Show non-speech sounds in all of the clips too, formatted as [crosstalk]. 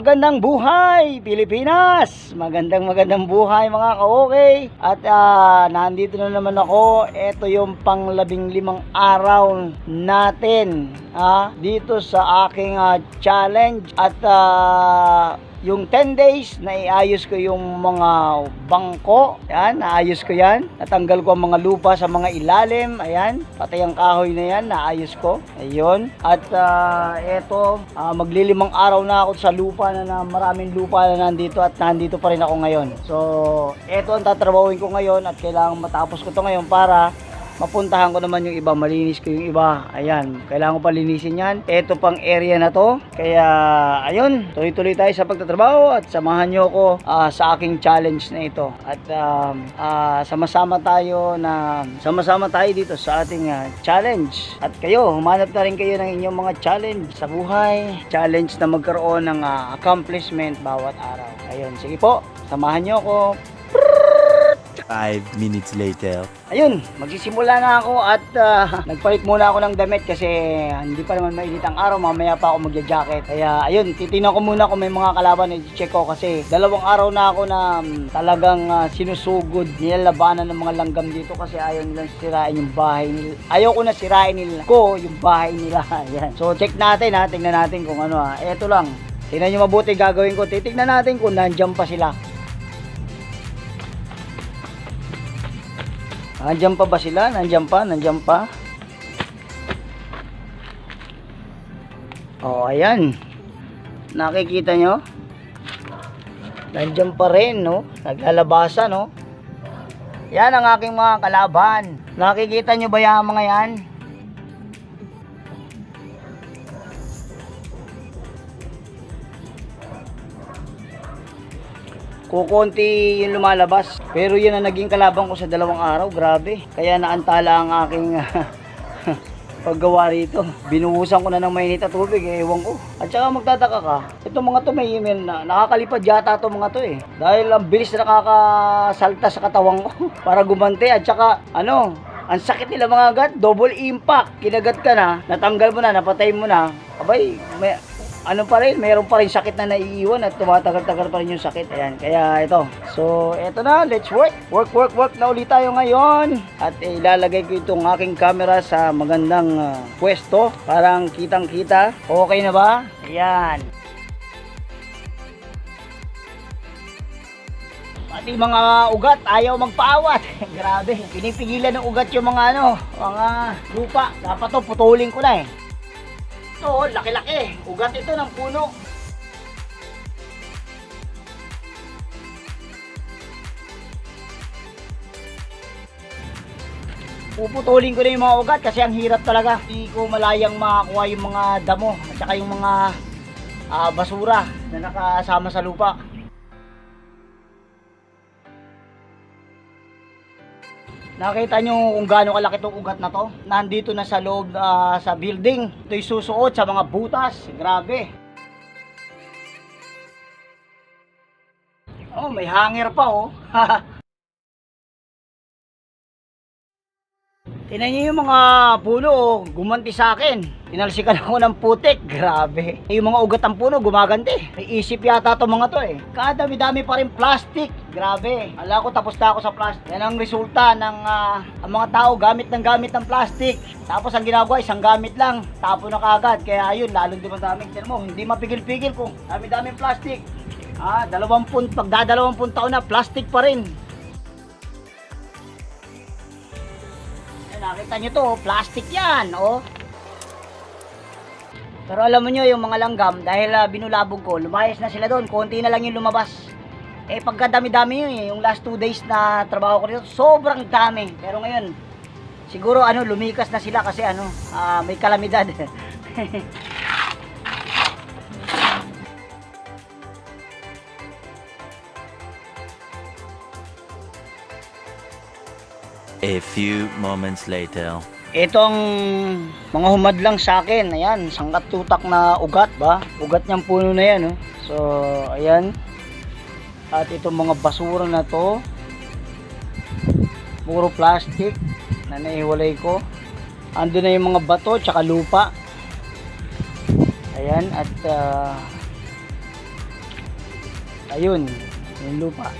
Magandang buhay, Pilipinas! Magandang magandang buhay mga ka-okay. At ah, nandito na naman ako. Ito yung panglabing limang araw natin ah, dito sa aking ah, challenge. At ah, yung 10 days, naiayos ko yung mga bangko. Yan, naayos ko yan. Natanggal ko ang mga lupa sa mga ilalim. Ayan, pati ang kahoy na yan, naayos ko. Ayun. At ah, eto, ah, maglilimang araw na ako sa lupa na, na maraming lupa na nandito at nandito pa rin ako ngayon. So, eto ang tatrabawin ko ngayon at kailangan matapos ko to ngayon para mapuntahan ko naman yung iba malinis ko yung iba. Ayan kailangan ko pa linisin yan. Eto pang area na to. Kaya ayun tuloy tuloy tayo sa pagtatrabaho at samahan nyo ko uh, ah, sa aking challenge na ito. At um, uh, sama-sama tayo na sama-sama tayo dito sa ating uh, challenge. At kayo humanap na rin kayo ng inyong mga challenge sa buhay. Challenge na magkaroon ng uh, accomplishment bawat araw. Ayun sige po samahan nyo ko Brrr! 5 minutes later. Ayun, magsisimula na ako at uh, [laughs] nagpalit muna ako ng damit kasi ah, hindi pa naman mainit ang araw, mamaya pa ako magja-jacket. Kaya ayun, titingnan ko muna kung may mga kalaban na i-check ko kasi dalawang araw na ako na um, talagang uh, sinusugod, nilalabanan ng mga langgam dito kasi ayaw nilang sirain yung bahay nila. Ayaw ko na sirain nila ko yung bahay nila. [laughs] Ayan. So check natin ha, tingnan natin kung ano ha. Ito lang, Tingnan nyo mabuti gagawin ko. Titignan natin kung nandiyan pa sila. Nandiyan pa ba sila? Nandiyan pa? Nandiyan pa? Oh, ayan. Nakikita nyo? Nandiyan pa rin, no? Naglalabasa, no? Yan ang aking mga kalaban. Nakikita nyo ba yung mga yan? Kukonti yung lumalabas. Pero yan ang naging kalaban ko sa dalawang araw. Grabe. Kaya naantala ang aking [laughs] paggawa rito. Binuhusan ko na ng mainit na tubig. Eh, ewan ko. At saka magtataka ka. Itong mga to may email na. Nakakalipad yata itong mga to eh. Dahil ang bilis na nakakasalta sa katawan ko. [laughs] para gumante. At saka ano, ang sakit nila mga agad, double impact. Kinagat ka na, natanggal mo na, napatay mo na. Abay, may, ano pa rin, mayroon pa rin sakit na naiiwan at tumatagal-tagal pa rin yung sakit. Ayan, kaya ito. So, eto na, let's work. Work, work, work na ulit tayo ngayon. At eh, ilalagay ko itong aking camera sa magandang ah, pwesto. Parang kitang-kita. Okay na ba? Ayan. Pati mga ugat ayaw magpaawat. [laughs] Grabe, pinipigilan ng ugat yung mga ano, mga lupa. Dapat to putulin ko na eh. Ito, laki-laki. Ugat ito ng puno. Puputulin ko na yung mga ugat kasi ang hirap talaga. Hindi ko malayang makakuha yung mga damo at saka yung mga ah, basura na nakasama sa lupa. Nakita nyo kung gaano kalaki itong ugat na to? Nandito na sa loob ah, sa building. Ito'y susuot sa mga butas. Grabe. Oh, may hanger pa oh. [laughs] Tinan niyo yung mga puno oh, gumanti sa akin. Tinalsikan ako ng putik. Grabe. Yung mga ugat ng puno gumaganti. May isip yata to mga to eh. Kadami-dami pa rin plastic. Grabe. Ala ko tapos na ako sa plastic. Yan ang resulta ng ah, ang mga tao gamit ng gamit ng plastic. Tapos ang ginagawa isang gamit lang. Tapo na kagad. Kaya ayun, lalong dumadami. Tignan mo, hindi mapigil-pigil kung dami-daming plastic. Ah, dalawampun, pagdadalawampun taon na, plastic pa rin. Nakita nyo to, plastic yan, oh. Pero alam mo nyo, yung mga langgam, dahil ah, binulabog ko, lumayas na sila doon, konti na lang yung lumabas. Eh, pagkadami-dami yun eh, yung last two days na trabaho ko dito, sobrang dami. Pero ngayon, siguro ano, lumikas na sila kasi ano, ah, may kalamidad. [laughs] A few moments later. Itong mga humadlang sa akin, ayan, sangkat tutak na ugat ba? Ugat niyang puno na yan, oh. So, ayan. At itong mga basura na to, puro plastic na naiwalay ko. Ando na yung mga bato, tsaka lupa. Ayan, at ah, Ayun, yung lupa.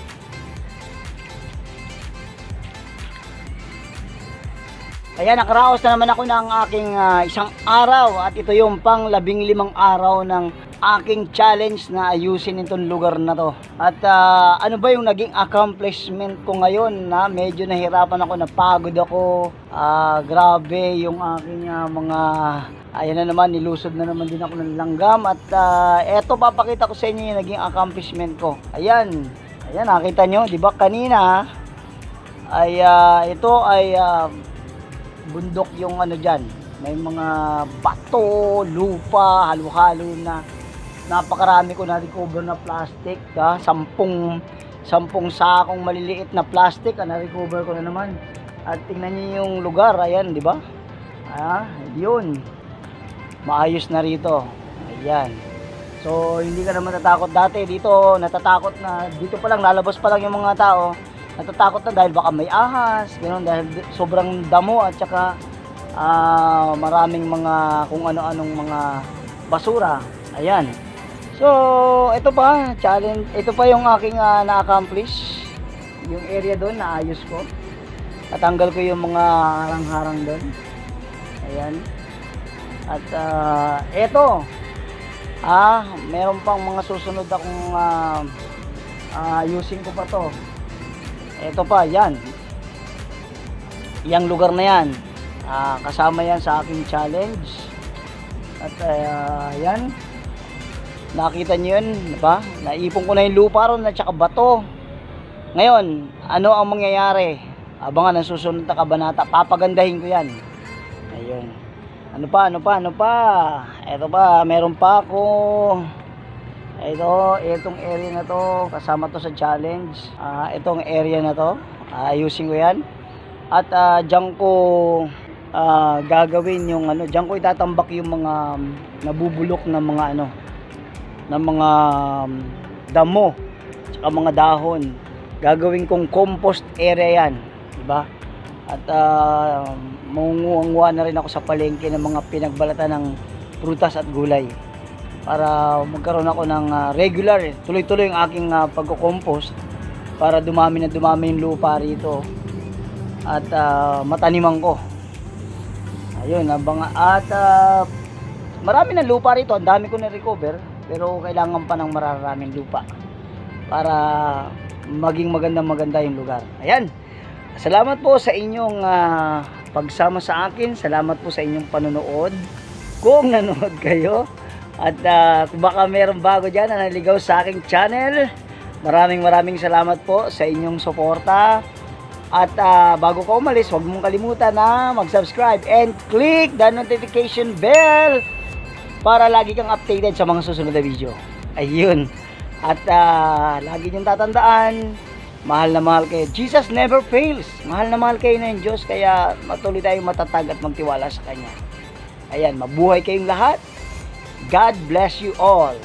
Kaya nakaraos na naman ako ng aking ah, isang araw at ito yung pang labing limang araw ng aking challenge na ayusin itong lugar na to. At ah, ano ba yung naging accomplishment ko ngayon na medyo nahirapan ako, napagod ako. Ah, grabe yung aking ah, mga ayan na naman, nilusod na naman din ako ng langgam at ah, eto papakita ko sa inyo yung naging accomplishment ko. Ayan, ayan nakita nyo, di ba kanina ay ah, ito ay ah, bundok yung ano dyan. May mga bato, lupa, halo-halo na napakarami ko na-recover na plastic. Ha? Sampung, sampung sakong maliliit na plastic ah, na-recover ko na naman. At tingnan niyo yung lugar, ayan, di ba? Ah, yun. Maayos na rito. Ayan. So, hindi ka na matatakot dati. Dito, natatakot na. Dito pa lang, lalabas pa lang yung mga tao. Natatakot na dahil baka may ahas. Ganun, dahil sobrang damo at saka ah, maraming mga kung ano-anong mga basura. Ayan. So, ito pa, challenge. Ito pa yung aking ah, na-accomplish. Yung area doon, naayos ko. Natanggal ko yung mga harang-harang doon. Ayan. At ah, eto, ah, meron pang mga susunod akong ah, ah, ayusin ko pa to. Ito pa, yan. Yang lugar na yan. Ah, kasama yan sa aking challenge. At ah, yan. Nakita niyo yun, di ba? Naipon ko na yung lupa ron at saka bato. Ngayon, ano ang mangyayari? Abangan ang susunod na kabanata. Papagandahin ko yan. Ayun. Ano pa, ano pa, ano pa? Ito pa, meron pa ako. Ito, itong area na to, kasama to sa challenge. Ah, itong area na to, ayusin ko yan. At ah, diyan ko ah, gagawin yung ano, diyan ko itatambak yung mga um, nabubulok na mga ano, na mga um, damo, tsaka mga dahon. Gagawin kong compost area yan, di ba? At uh, mangunguha na rin ako sa palengke ng mga pinagbalatan ng prutas at gulay para magkaroon ako ng ah, regular, tuloy-tuloy yung aking uh, pagko-compost para dumami na dumami yung lupa rito at ah, mataniman ko. Ayun, abang at ah, marami na lupa rito, ang dami ko na recover pero kailangan pa ng mararaming lupa para maging magandang maganda yung lugar. Ayan. Salamat po sa inyong ah, pagsama sa akin. Salamat po sa inyong panonood. Kung nanood kayo at ah, kung baka meron bago dyan na naligaw sa aking channel, maraming maraming salamat po sa inyong suporta. At ah, bago ka umalis, huwag mong kalimutan na mag-subscribe and click the notification bell para lagi kang updated sa mga susunod na video. Ayun. At ah, lagi niyong tatandaan, mahal na mahal kayo. Jesus never fails. Mahal na mahal kayo ng Diyos, kaya matuloy tayong matatag at magtiwala sa Kanya. Ayan, mabuhay kayong lahat. God bless you all.